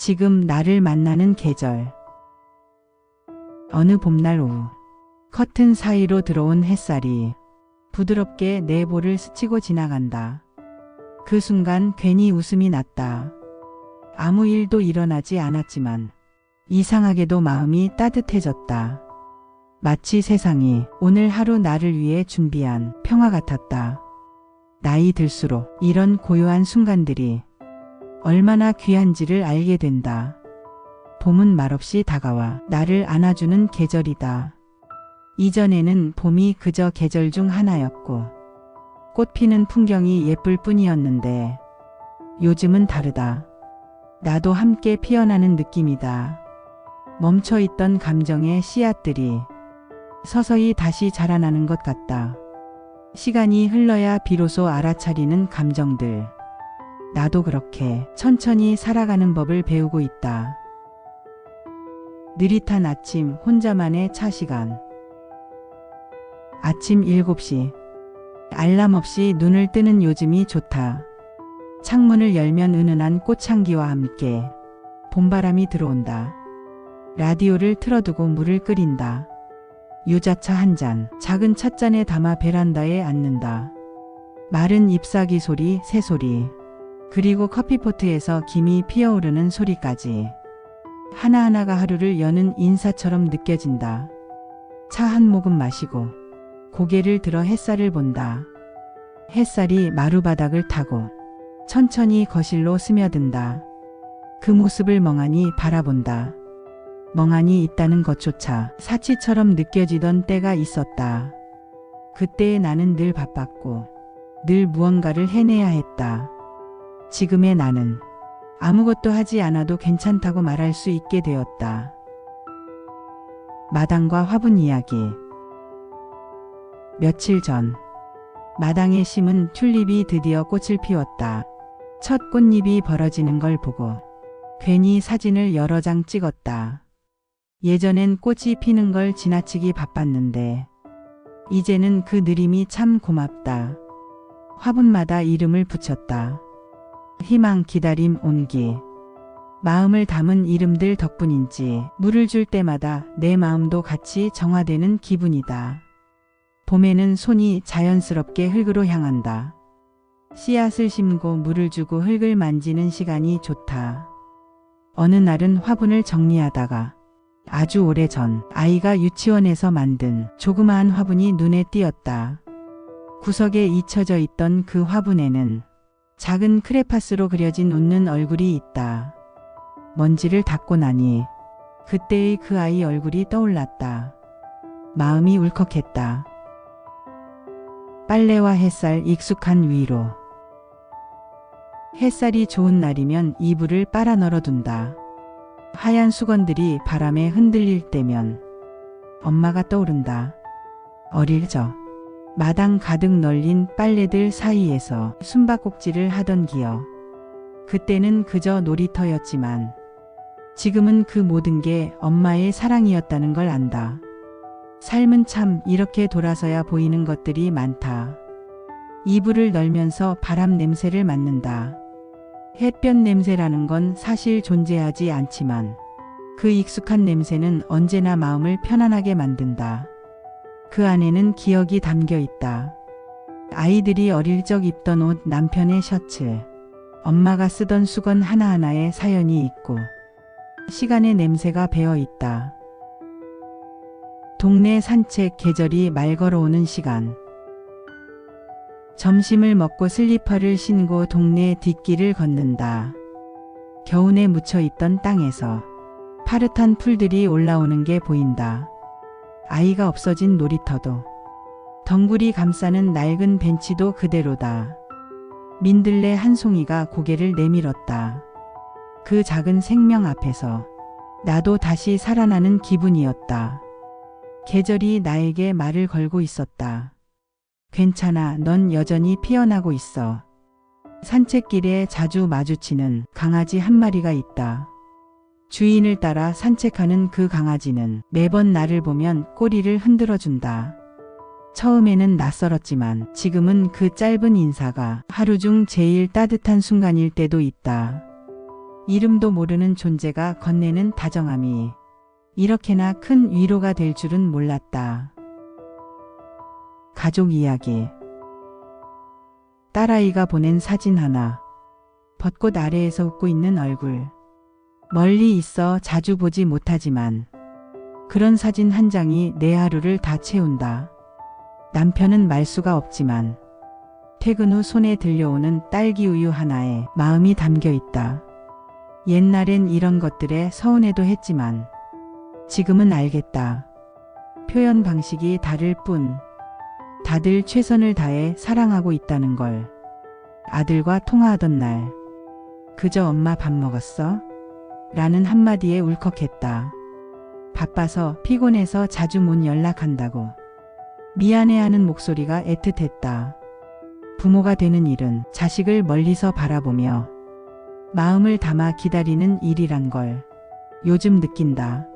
지금 나를 만나는 계절. 어느 봄날 오후, 커튼 사이로 들어온 햇살이 부드럽게 내 볼을 스치고 지나간다. 그 순간 괜히 웃음이 났다. 아무 일도 일어나지 않았지만 이상하게도 마음이 따뜻해졌다. 마치 세상이 오늘 하루 나를 위해 준비한 평화 같았다. 나이 들수록 이런 고요한 순간들이 얼마나 귀한지를 알게 된다. 봄은 말없이 다가와 나를 안아주는 계절이다. 이전에는 봄이 그저 계절 중 하나였고 꽃 피는 풍경이 예쁠 뿐이었는데 요즘은 다르다. 나도 함께 피어나는 느낌이다. 멈춰있던 감정의 씨앗들이 서서히 다시 자라나는 것 같다. 시간이 흘러야 비로소 알아차리는 감정들. 나도 그렇게 천천히 살아가는 법을 배우고 있다. 느릿한 아침 혼자만의 차 시간. 아침 7시. 알람 없이 눈을 뜨는 요즘이 좋다. 창문을 열면 은은한 꽃향기와 함께 봄바람이 들어온다. 라디오를 틀어두고 물을 끓인다. 유자차 한 잔, 작은 찻잔에 담아 베란다에 앉는다. 마른 잎사귀 소리, 새소리, 그리고 커피포트에서 김이 피어오르는 소리까지 하나하나가 하루를 여는 인사처럼 느껴진다. 차 한 모금 마시고 고개를 들어 햇살을 본다. 햇살이 마루바닥을 타고 천천히 거실로 스며든다. 그 모습을 멍하니 바라본다. 멍하니 있다는 것조차 사치처럼 느껴지던 때가 있었다. 그때의 나는 늘 바빴고 늘 무언가를 해내야 했다. 지금의 나는 아무것도 하지 않아도 괜찮다고 말할 수 있게 되었다. 마당과 화분 이야기. 며칠 전, 마당에 심은 튤립이 드디어 꽃을 피웠다. 첫 꽃잎이 벌어지는 걸 보고 괜히 사진을 여러 장 찍었다. 예전엔 꽃이 피는 걸 지나치기 바빴는데, 이제는 그 느림이 참 고맙다. 화분마다 이름을 붙였다. 희망, 기다림, 온기. 마음을 담은 이름들 덕분인지 물을 줄 때마다 내 마음도 같이 정화되는 기분이다. 봄에는 손이 자연스럽게 흙으로 향한다. 씨앗을 심고 물을 주고 흙을 만지는 시간이 좋다. 어느 날은 화분을 정리하다가 아주 오래 전 아이가 유치원에서 만든 조그마한 화분이 눈에 띄었다. 구석에 잊혀져 있던 그 화분에는 작은 크레파스로 그려진 웃는 얼굴이 있다. 먼지를 닦고 나니 그때의 그 아이 얼굴이 떠올랐다. 마음이 울컥했다. 빨래와 햇살 익숙한 위로. 햇살이 좋은 날이면 이불을 빨아 널어둔다. 하얀 수건들이 바람에 흔들릴 때면 엄마가 떠오른다. 어릴 적 마당 가득 널린 빨래들 사이에서 숨바꼭질을 하던 기억. 그때는 그저 놀이터였지만 지금은 그 모든 게 엄마의 사랑이었다는 걸 안다. 삶은 참 이렇게 돌아서야 보이는 것들이 많다. 이불을 널면서 바람 냄새를 맡는다. 햇볕 냄새라는 건 사실 존재하지 않지만 그 익숙한 냄새는 언제나 마음을 편안하게 만든다. 그 안에는 기억이 담겨 있다. 아이들이 어릴 적 입던 옷, 남편의 셔츠, 엄마가 쓰던 수건 하나하나에 사연이 있고 시간의 냄새가 배어 있다. 동네 산책 계절이 말 걸어오는 시간. 점심을 먹고 슬리퍼를 신고 동네 뒷길을 걷는다. 겨우내 묻혀 있던 땅에서 파릇한 풀들이 올라오는 게 보인다. 아이가 없어진 놀이터도 덩굴이 감싸는 낡은 벤치도 그대로다. 민들레 한 송이가 고개를 내밀었다. 그 작은 생명 앞에서 나도 다시 살아나는 기분이었다. 계절이 나에게 말을 걸고 있었다. 괜찮아, 넌 여전히 피어나고 있어. 산책길에 자주 마주치는 강아지 한 마리가 있다. 주인을 따라 산책하는 그 강아지는 매번 나를 보면 꼬리를 흔들어 준다. 처음에는 낯설었지만 지금은 그 짧은 인사가 하루 중 제일 따뜻한 순간일 때도 있다. 이름도 모르는 존재가 건네는 다정함이 이렇게나 큰 위로가 될 줄은 몰랐다. 가족 이야기. 딸아이가 보낸 사진 하나. 벚꽃 아래에서 웃고 있는 얼굴. 멀리 있어 자주 보지 못하지만 그런 사진 한 장이 내 하루를 다 채운다. 남편은 말 수가 없지만 퇴근 후 손에 들려오는 딸기 우유 하나에 마음이 담겨 있다. 옛날엔 이런 것들에 서운해도 했지만 지금은 알겠다. 표현 방식이 다를 뿐 다들 최선을 다해 사랑하고 있다는 걸. 아들과 통화하던 날 그저 엄마 밥 먹었어? 라는 한마디에 울컥했다. 바빠서 피곤해서 자주 못 연락한다고. 미안해하는 목소리가 애틋했다. 부모가 되는 일은 자식을 멀리서 바라보며 마음을 담아 기다리는 일이란 걸 요즘 느낀다.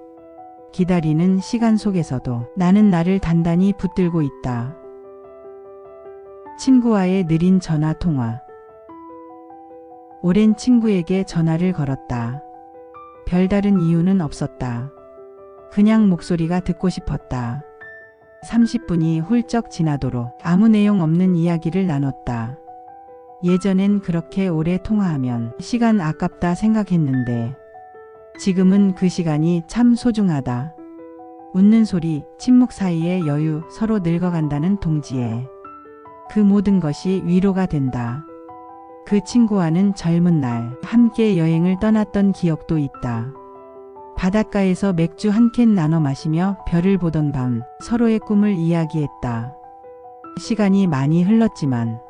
기다리는 시간 속에서도 나는 나를 단단히 붙들고 있다. 친구와의 느린 전화 통화. 오랜 친구에게 전화를 걸었다. 별다른 이유는 없었다. 그냥 목소리가 듣고 싶었다. 30분이 훌쩍 지나도록 아무 내용 없는 이야기를 나눴다. 예전엔 그렇게 오래 통화하면 시간 아깝다 생각했는데 지금은 그 시간이 참 소중하다. 웃는 소리, 침묵 사이의 여유, 서로 늙어간다는 동지에 그 모든 것이 위로가 된다. 그 친구와는 젊은 날 함께 여행을 떠났던 기억도 있다. 바닷가에서 맥주 한 캔 나눠 마시며 별을 보던 밤 서로의 꿈을 이야기했다. 시간이 많이 흘렀지만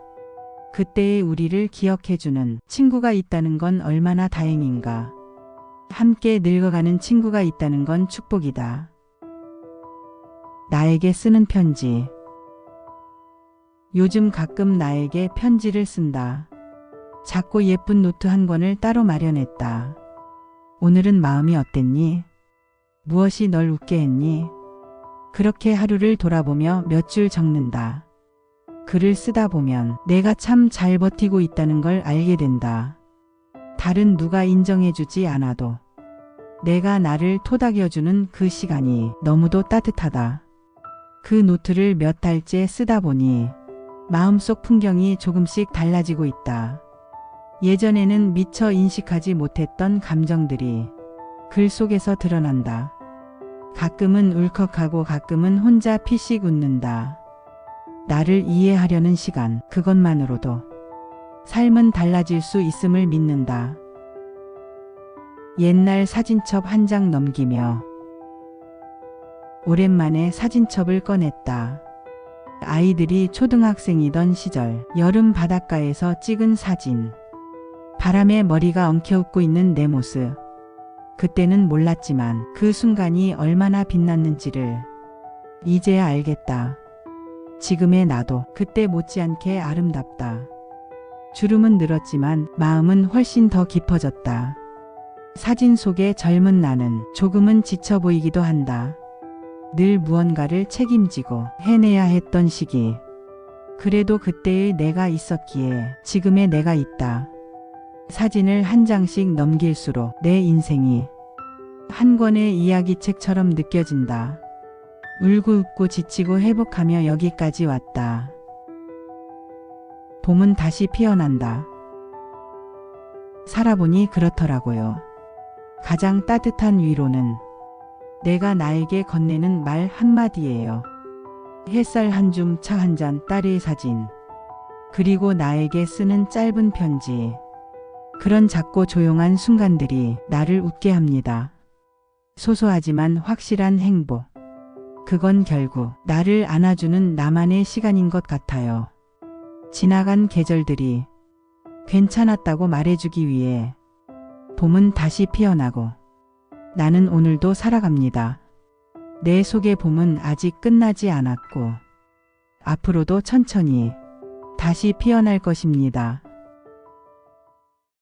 그때의 우리를 기억해주는 친구가 있다는 건 얼마나 다행인가. 함께 늙어가는 친구가 있다는 건 축복이다. 나에게 쓰는 편지. 요즘 가끔 나에게 편지를 쓴다. 작고 예쁜 노트 한 권을 따로 마련했다. 오늘은 마음이 어땠니? 무엇이 널 웃게 했니? 그렇게 하루를 돌아보며 몇 줄 적는다. 글을 쓰다 보면 내가 참 잘 버티고 있다는 걸 알게 된다. 다른 누가 인정해주지 않아도 내가 나를 토닥여주는 그 시간이 너무도 따뜻하다. 그 노트를 몇 달째 쓰다 보니 마음속 풍경이 조금씩 달라지고 있다. 예전에는 미처 인식하지 못했던 감정들이 글 속에서 드러난다. 가끔은 울컥하고 가끔은 혼자 피식 웃는다. 나를 이해하려는 시간, 그것만으로도 삶은 달라질 수 있음을 믿는다. 옛날 사진첩 한 장 넘기며 오랜만에 사진첩을 꺼냈다. 아이들이 초등학생이던 시절 여름 바닷가에서 찍은 사진. 바람에 머리가 엉켜웃고 있는 내 모습. 그때는 몰랐지만 그 순간이 얼마나 빛났는지를 이제야 알겠다. 지금의 나도 그때 못지않게 아름답다. 주름은 늘었지만 마음은 훨씬 더 깊어졌다. 사진 속의 젊은 나는 조금은 지쳐 보이기도 한다. 늘 무언가를 책임지고 해내야 했던 시기. 그래도 그때의 내가 있었기에 지금의 내가 있다. 사진을 한 장씩 넘길수록 내 인생이 한 권의 이야기책처럼 느껴진다. 울고 웃고 지치고 회복하며 여기까지 왔다. 봄은 다시 피어난다. 살아보니 그렇더라고요. 가장 따뜻한 위로는 내가 나에게 건네는 말 한마디예요. 햇살 한 줌 차 한 잔 딸의 사진. 그리고 나에게 쓰는 짧은 편지. 그런 작고 조용한 순간들이 나를 웃게 합니다. 소소하지만 확실한 행복. 그건 결국 나를 안아주는 나만의 시간인 것 같아요. 지나간 계절들이 괜찮았다고 말해주기 위해 봄은 다시 피어나고 나는 오늘도 살아갑니다. 내 속의 봄은 아직 끝나지 않았고 앞으로도 천천히 다시 피어날 것입니다.